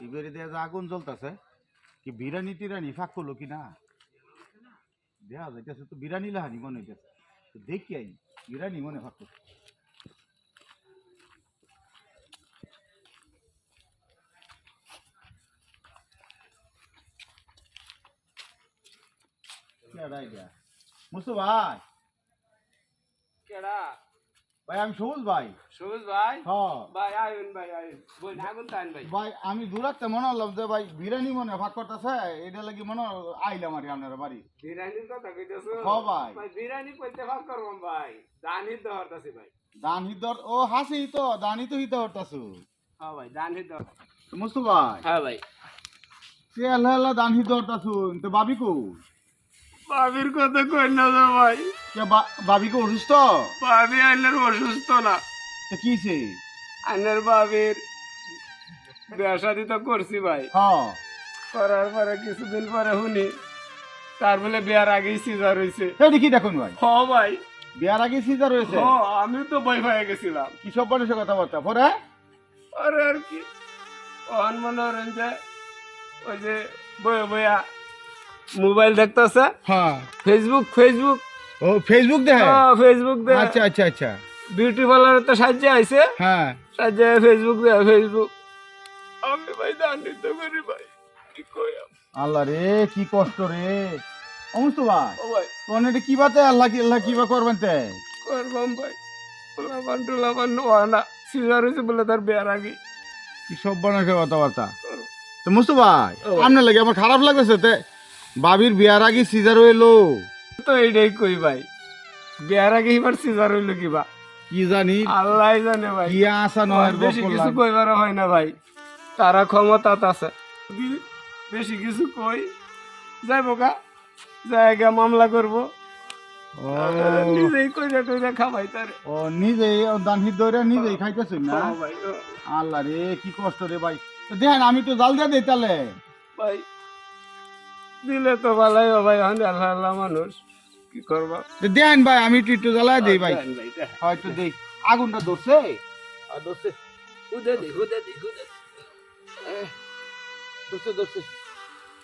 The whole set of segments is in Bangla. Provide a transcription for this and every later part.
এবারে দেয়া যে আগুন জ্বলতেছে কি বিরানি টিরানি ফাঁক করল কি না দেয়া যাইতেছে তো বিরানি লাহানি মনে হইতেছে তো দেখি আই বিরানি মনে ফাঁক করছে কেডা এটা? মুস্তু ভাই কেডা ভাই আমি সবুজ ভাই। সবুজ ভাই? ভাই ভাই বই আগুন ভাই? ভাই আমি দূরাতে মনে হলাম যে ভাই বিরিয়ানি মনে ভাগ করতেছে এটা লাগি মনে হলো আইলাম আর আপনার বাড়ি। বিরিয়ানির কথা কইতেছো? হ ভাই। ভাই বিরিয়ানি কইতে ভাগ করবাম ভাই। দানি ভাই। দান হিদর ও হাসি তো দানি তো হিতে হরতাছু হ্যাঁ ভাই দানি দহর মুস্তু ভাই। হ্যাঁ ভাই। সে আল্লাহ আল্লাহ দান তো বাবি কো ভাবির কথা কই না তো ভাই। কে বা- বাবি কো অসুস্থ? ভাবি আইনের অসুস্থ না। তো কিছে আইনের ভাবির বিয়া তো করছি ভাই। হ্যাঁ করার পরে কিছুদিন পরে শুনি তার বলে বিয়ার আগেই সিজার হইছে। এই দেখি দেখুন ভাই? হ ভাই। বিয়ার আগে সিজার রয়েছে হ আমি তো ভয় পেয়ে গেছিলাম। কি সব মানুষের কথাবার্তা? পরে? আরে আর কি। অন মনে যে ওই যে বয়ে বয়া মোবাইল দেখতেছে? হ্যাঁ। ফেসবুক ফেসবুক ও ফেসবুক দেখে হ্যাঁ, ফেসবুক দে আচ্ছা আচ্ছা আচ্ছা। বিউটি পার্লারে তো সাহায্য আইছে। হ্যাঁ। সাহায্য ফেসবুক ফেসবুক আমি ভাই দান্ডিত করি ভাই। কি কই আল্লাহ রে কি কষ্ট রে। অমস্ত ভাই ও ভাই। এটা কি বাতে? আল্লাহ কি আল্লাহ কি বা করবেন তে? করবাম ভাই। লাভান টুলাভান সিজার হয়েছে বলে তার বিয়ার আগে কি সব বানাকে কথাবার্তা? তো মুস্তু ভাই। আপনার লাগে আমার খারাপ লাগতেছে তে। বাবির বিয়ার আগে সিজার হইল। তো এইটাই কই ভাই। বিয়ার আগে এবার সিজার হইল কিবা কি জানি? আল্লাহ জানে ভাই। কি আশা নয় বেশি কিছু কইবার হয় না ভাই। তারা ক্ষমতা আছে। বেশি কিছু কই যাই বোকা জায়গা মামলা করব। নিজেই কইরা টইরা খাবাই তারে। ও নিজে দান হিত ধরে নিজেই খাইতেছুন না? আল্লাহ রে কি কষ্ট রে ভাই। তো দেখেন আমি তো জাল দিয়ে দিই তাহলে। ভাই দিলে তো ভালাই ভাই আমি আল্লাহ আল্লাহ মানুষ কি করবা? তো দেখেন ভাই আমি একটু একটু জ্বালাই দিই ভাই। দেন দেন। হয়তো দেই। আগুনটা ধরছে? আর ধরছে। হুদে দি হুদে দি হুদে ধরছে ধরছে।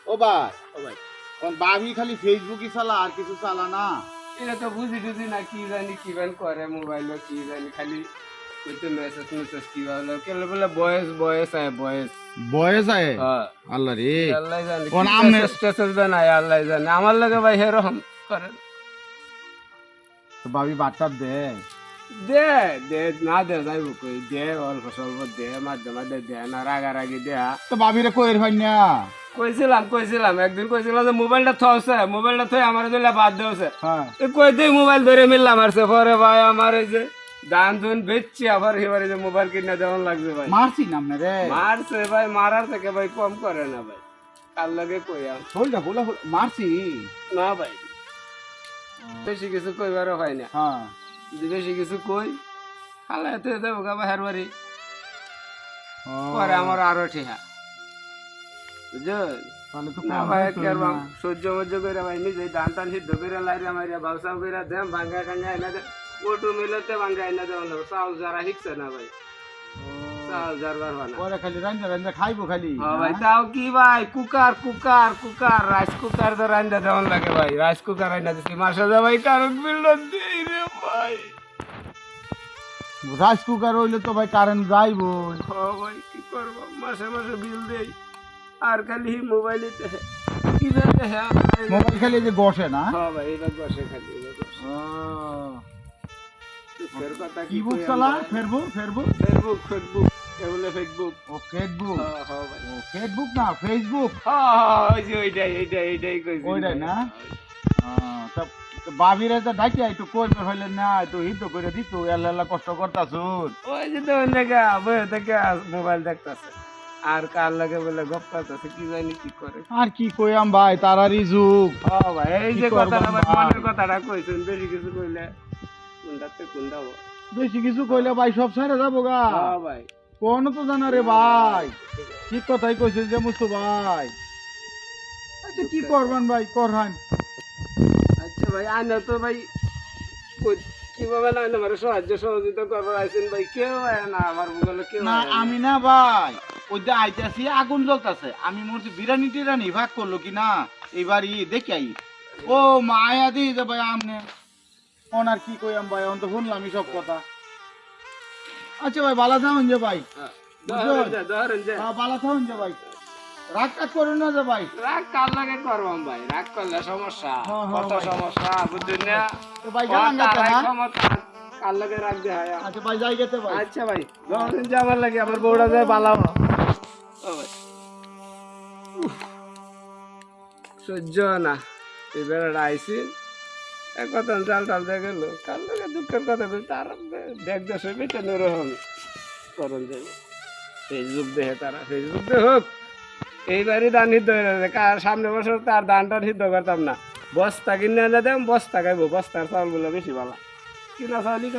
ও ভাই ও ভাই। বাবি খালি ফেসবুকই চালা আর কিছু চালা না। এটা তো বুঝি টুঝি না কি জানি কি বেন করে মোবাইলে কি জানি খালি মেসেজ মেসেজ কি ভালো কেলে বলে বয়স বয়স আয় বয়স। বয়স আয় হ্যাঁ। আল্লাহ রে। আল্লাহ জানে কোন আমনে- দেন আল্লাহ জানে। আমার লাগে ভাই হেরকম করেন তো বাচ্চা দে। দে দে না দে যাইব কই। দে অল্প স্বল্প দে মাঝে মাঝে দে না রাগারাগি দেয়া তো বাবিরে কইর ভাই না কইছিলাম কইছিলাম একদিন কইছিলাম যে মোবাইলটা থছে মোবাইলটা থই আমার দিলে বাদ দেওছে। হ্যাঁ। কই দেই মোবাইল ধরে মিললাম আর পরে ভাই আমার এই যে দান দুন বেচছি আবার এবার যে মোবাইল কিনে দেওয়ান লাগছে ভাই। মারছি না রে। মারছে ভাই মারার থেকে ভাই কম করে না ভাই। কার লাগে কইয়াম হল- মারছি। না ভাই। বেশি কিছু কইবারও হয় না। হ্যাঁ। যদি বেশি কিছু কই খালা এতে দেবো গা বাড়ি। ও, পরে আমার আরও ঠিহা। বুঝছ না ভাই কেরবাম সহ্য মহ্য করে ভাই নিজে ধান টান সিদ্ধ করে লাইরা মাইরা ভাবসাব করে দেম ভাঙ্গা টাঙ্গা এনে ওটু মিলতে ভাঙ্গা এনে দেওয়া লাগবে। চাউল যারা শিখছে না ভাই। বানা পরে খালি রান্না রান্না খাইবো খালি। হ্যাঁ ভাই তাও কি ভাই? Cooker cooker cooker rice cooker তো রান্না দেওয়ান লাগে ভাই। রাইস কুকার রান্না দিচ্ছি মাসে যা ভাই কারণ বিল দেই রে ভাই। রাইস কুকার হইলে তো ভাই কারেন্ট যাইবো হ্যাঁ ভাই কি করব? মাসে মাসে বিল দেই। আর খালি মোবাইলে কি হ্যাঁ মোবাইল খালি যে বসে না? হ্যাঁ ভাই এটা বসে খালি ও, ফের কথা কি বুক চালা? আমরা? ফেসবুক ফেসবুক ফেসবুক ফেসবুক এগুলো ফেসবুক ও ফেসবুক ভাই। ও ফেসবুক না ফেসবুক। ওই যে ওইটাই এইটাই এইটাই কইছি। ওইটাই না? তা বাবিরে তো ডাকি একটু কইবে হইলে না একটু হিত করে দিত এল্লা এল্লা কষ্ট করতাছুন। ওই যে তো অনেকে বয়ে থেকে মোবাইল দেখতাছে। আর কার লাগে বলে গপ করতেছে কি জানি কি করে। আর কি কইয়াম ভাই তারারই যুগ। হ্যাঁ ভাই এই যে কথাটা? মনের কথাটা কইছেন বেশি কিছু কইলে কোনটাতে কোনটা বেশি কিছু কইলে ভাই সব ছেড়ে যাব গা। হ্যাঁ ভাই। কোন তো জানা রে ভাই। ঠিক কথাই কইছিস যে মুস্তু ভাই। আচ্ছা কি করবেন ভাই? করহান আচ্ছা ভাই আনে তো ভাই কীভাবে না আমার সাহায্য সহযোগিতা করবার আইছেন ভাই। কেউ না আমার কেউ না আমি না ভাই। ওই যে আইতাছি আগুন জ্বলতাছে। আমি মরছি বিরানি টিরানি ভাগ করল কি না ই দেখি আই। ও মায়া দি যে ভাই আমনে। ওনার কি কই আম ভাই অন্ত শুনলাম সব কথা। আচ্ছা ভাই বালা থাকুন যে ভাই। ধরেন যে, ধরেন যে। হ্যাঁ, বালা থাকুন যে ভাই। রাগ কাজ করুন না যে ভাই। রাগ কার লাগে করবাম ভাই? রাগ করলে সমস্যা। হ্যাঁ, হ্যাঁ, কত সমস্যা বুঝছেন না? তো ভাই গেতে হ্যাঁ? কার লাগে রাগ দেয় আচ্ছা ভাই যাই গেতে ভাই। আচ্ছা ভাই ধরেন যে আমার লাগে আমার বউটা যায় বালাও ও ভাই। সহ্য না। এই বেড়াটা আইসি এক কথা চাল টাল দিয়ে গেল। কার লাগে দুঃখের কথা বলছে তার দেখ দেশে বেটে নিরহন করণ যাবে ফেসবুক দেখে তারা, ফেসবুক দে হোক, এইবারই ধান সিদ্ধ হয়ে যাবে কার সামনে বছর তার ধানটা সিদ্ধ করতাম না। বস্তা কিনে এনে দেম, বস্তা খাইবো, বস্তার চাউলগুলো বেশি ভালো। কিনা চাউল নিতে